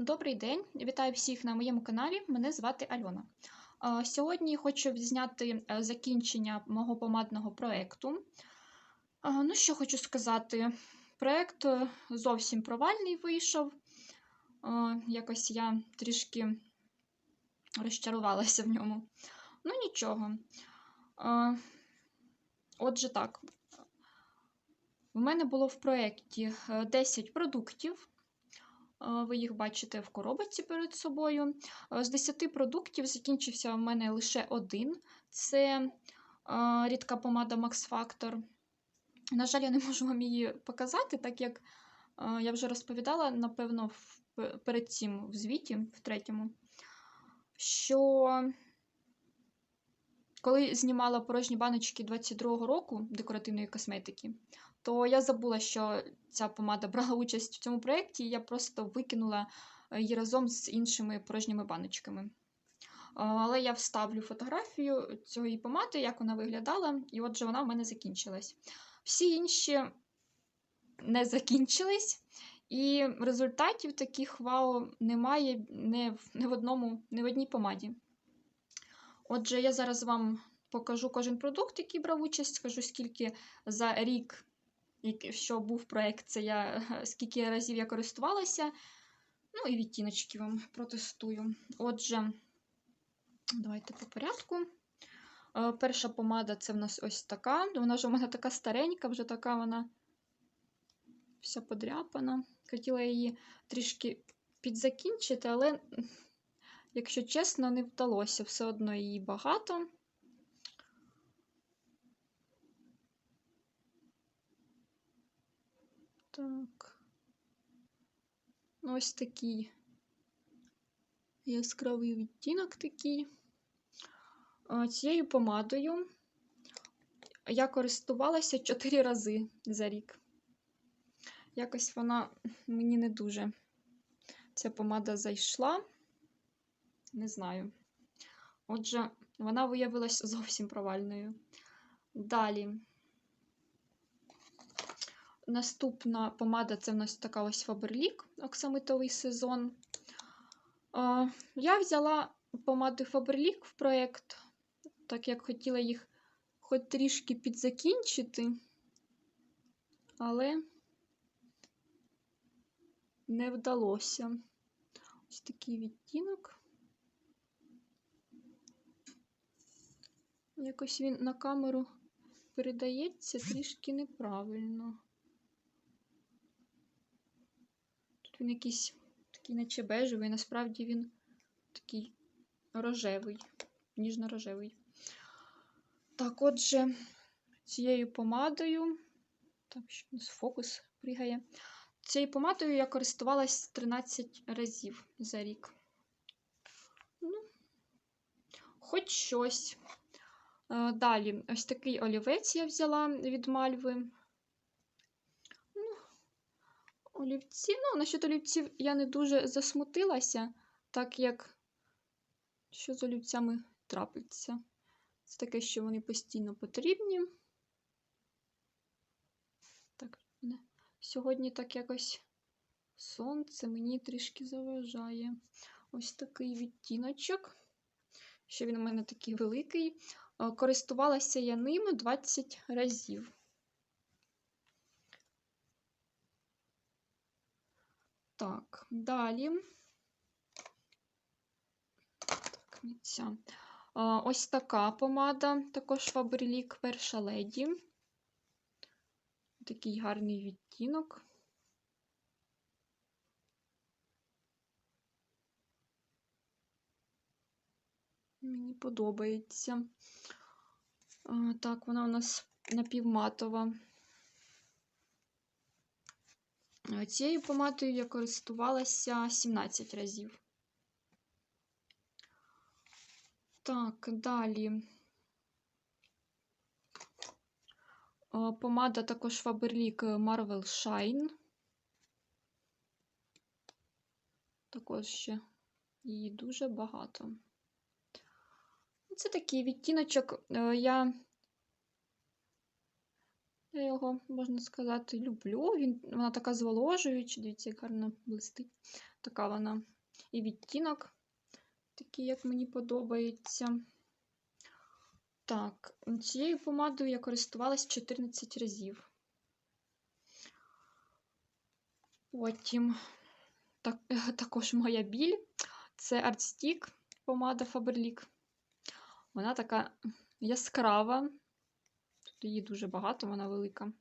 Добрий день, вітаю всіх на моєму каналі. Мене звати Альона. Сьогодні хочу зняти е, закінчення мого помадного проєкту. Ну, що хочу сказати, проєкт е, зовсім провальний вийшов. Якось я трішки розчарувалася в ньому. Ну, нічого. Отже, так. У мене було в проєкті е, 10 продуктів. Е, Ви їх бачите в коробочці перед собою. Е, З 10 продуктів закінчився в мене лише один. Це е, рідка помада Max Factor. На жаль, я не можу вам її показати, так як я вже розповідала, напевно, перед цим в звіті, в третьому, що коли знімала порожні баночки 22-го року декоративної косметики, то я забула, що ця помада брала участь в цьому проєкті, і я просто викинула е, її разом з іншими порожніми баночками. Е, Але я вставлю фотографію цієї помади, як вона виглядала, і отже, вона в мене закінчилась. Всі інші не закінчились, і результатів таких вау немає не в, не в одному, не в одній помаді. Отже, я зараз вам покажу кожен продукт, який брав участь, скажу, скільки за рік, що був проєкт, це я, скільки разів я користувалася. Ну і відтіночки вам протестую. Отже, давайте по порядку. Е, Перша помада це в нас ось така. Вона ж у мене така старенька, вже така вона вся подряпана. Хотіла її трішки підзакінчити, але, якщо чесно, не вдалося. Все одно її багато. Так. Ну, Ось такий яскравий відтінок такий. Цією помадою я користувалася 4 рази за рік. Якось вона мені не дуже ця помада зайшла. Не знаю. Отже, вона виявилася зовсім провальною. Далі. Наступна помада це в нас така ось Faberlic оксамитовий сезон. Я взяла помади Faberlic в проєкт, так як хотіла їх хоч трішки підзакінчити, але не вдалося. Ось такий відтінок. Якось він на камеру передається трішки неправильно. Тут він якийсь такий наче бежевий, насправді він такий рожевий, ніжно-рожевий. Так, отже, цією помадою, так, що у нас фокус пригає. Цією помадою я користувалась 13 разів за рік. Ну, хоч щось. Е, Далі, ось такий олівець я взяла від мальви. Ну, олівці. Ну, насчет олівців я не дуже засмутилася, так як що з олівцями трапиться. Це таке, що вони постійно потрібні. Так, сьогодні так якось сонце мені трішки заважає. Ось такий відтіночок. Ще він у мене такий великий. Е, Користувалася я ним 20 разів. Так, далі. Так, ця. Ось така помада, також Faberlic перша леді. Такий гарний відтінок. Мені подобається. Так, вона у нас напівматова. Цією помадою я користувалася 17 разів. Так, далі. Помада також Faberlic Marvel Shine. Також ще її дуже багато. Це такий відтіночок. е, Я Я його, можна сказати, люблю. Він, вона така зволожуюча, дивіться, як гарно блистить. Така вона і відтінок, такий, як мені подобається. Так, цією помадою я користувалась 14 разів. Потім так, також моя біль. Це Artstick, помада Faberlic. Вона така яскрава. Тут її дуже багато, вона велика.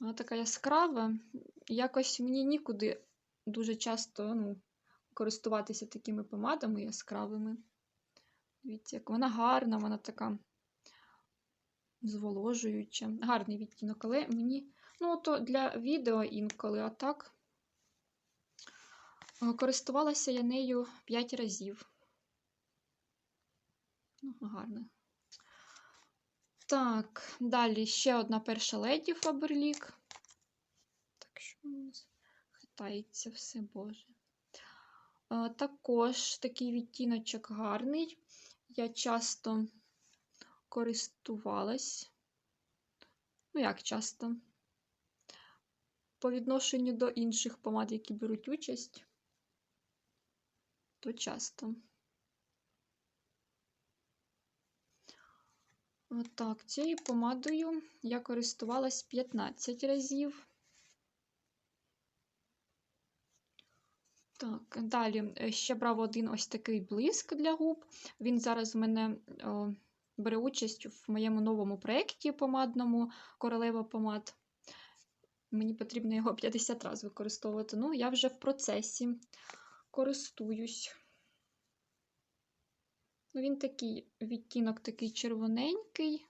Вона така яскрава. Якось мені нікуди дуже часто ну, користуватися такими помадами яскравими. Дивіться, як вона гарна, вона така зволожуюча. Гарний відтінок, але мені, ну, то для відео інколи, а так. Е, Користувалася я нею 5 разів. Ну, гарно. Так, далі ще одна перша леді Фаберлік. Так, що у нас хитається все, Боже. Е, Також такий відтіночок гарний. Я часто користувалась. Ну, як часто? По відношенню до інших помад, які беруть участь, то часто. Отак, цією помадою я користувалась 15 разів. Так, далі е, ще брав один ось такий блиск для губ. Він зараз в мене о, бере участь в моєму новому проєкті помадному королева помад. Мені потрібно його 50 разів використовувати. Ну, я вже в процесі користуюсь. Ну, Він такий відтінок такий червоненький.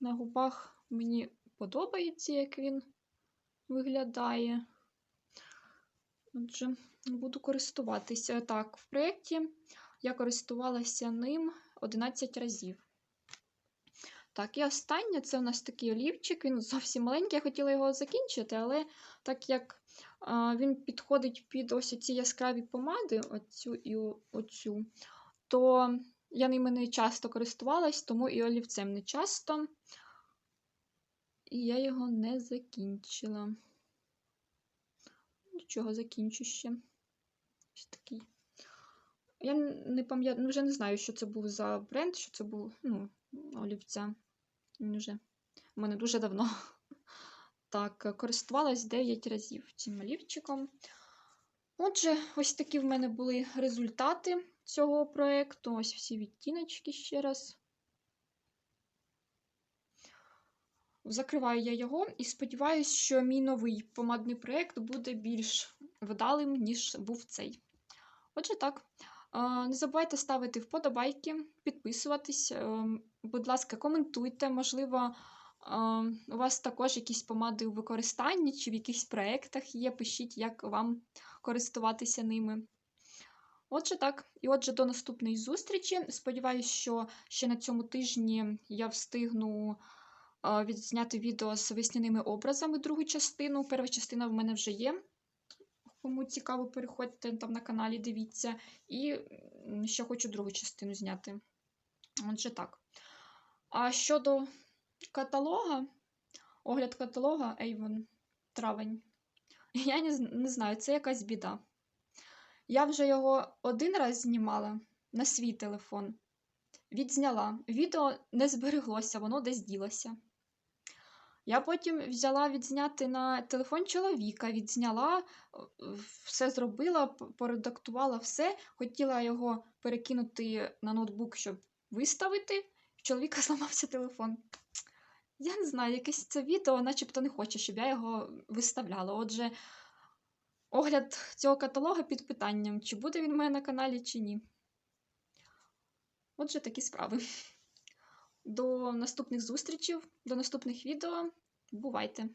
На губах мені подобається, як він виглядає. Отже, буду користуватися. Так, в проєкті я користувалася ним 11 разів. Так, і останнє це у нас такий олівчик. Він зовсім маленький, я хотіла його закінчити, але так як а, він підходить під ось ці яскраві помади, оцю і оцю, то я ними не часто користувалась, тому і олівцем не часто. І я його не закінчила. Нічого, закінчу ще. Ось такий. Я не пам'ятаю, вже не знаю, що це був за бренд, що це був, ну, олівця. Вже у мене дуже давно. Так, користувалась 9 разів цим олівчиком. Отже, ось такі в мене були результати цього проєкту. Ось всі відтіночки ще раз. Закриваю я його і сподіваюся, що мій новий помадний проєкт буде більш вдалим, ніж був цей. Отже, так. Не забувайте ставити вподобайки, підписуватись. Будь ласка, коментуйте. Можливо, у вас також якісь помади у використанні чи в якихось проєктах є. Пишіть, як вам користуватися ними. Отже, так. І отже, до наступної зустрічі. Сподіваюсь, що ще на цьому тижні я встигну відзняти відео з весняними образами другу частину. Перша частина в мене вже є. Кому цікаво, переходьте там на каналі, дивіться. І ще хочу другу частину зняти. Отже, так. А щодо каталога, огляд каталога Avon травень, я не, знаю, це якась біда. Я вже його один раз знімала на свій телефон, відзняла. Відео не збереглося, воно десь ділося. Я потім взяла відзняти на телефон чоловіка, відзняла, все зробила, поредактувала все. Хотіла його перекинути на ноутбук, щоб виставити. В чоловіка зламався телефон. Я не знаю, якесь це відео, начебто не хоче, щоб я його виставляла. Отже, огляд цього каталога під питанням, чи буде він в мене на каналі, чи ні. Отже, такі справи. До наступних зустрічей, до наступних відео. Бувайте!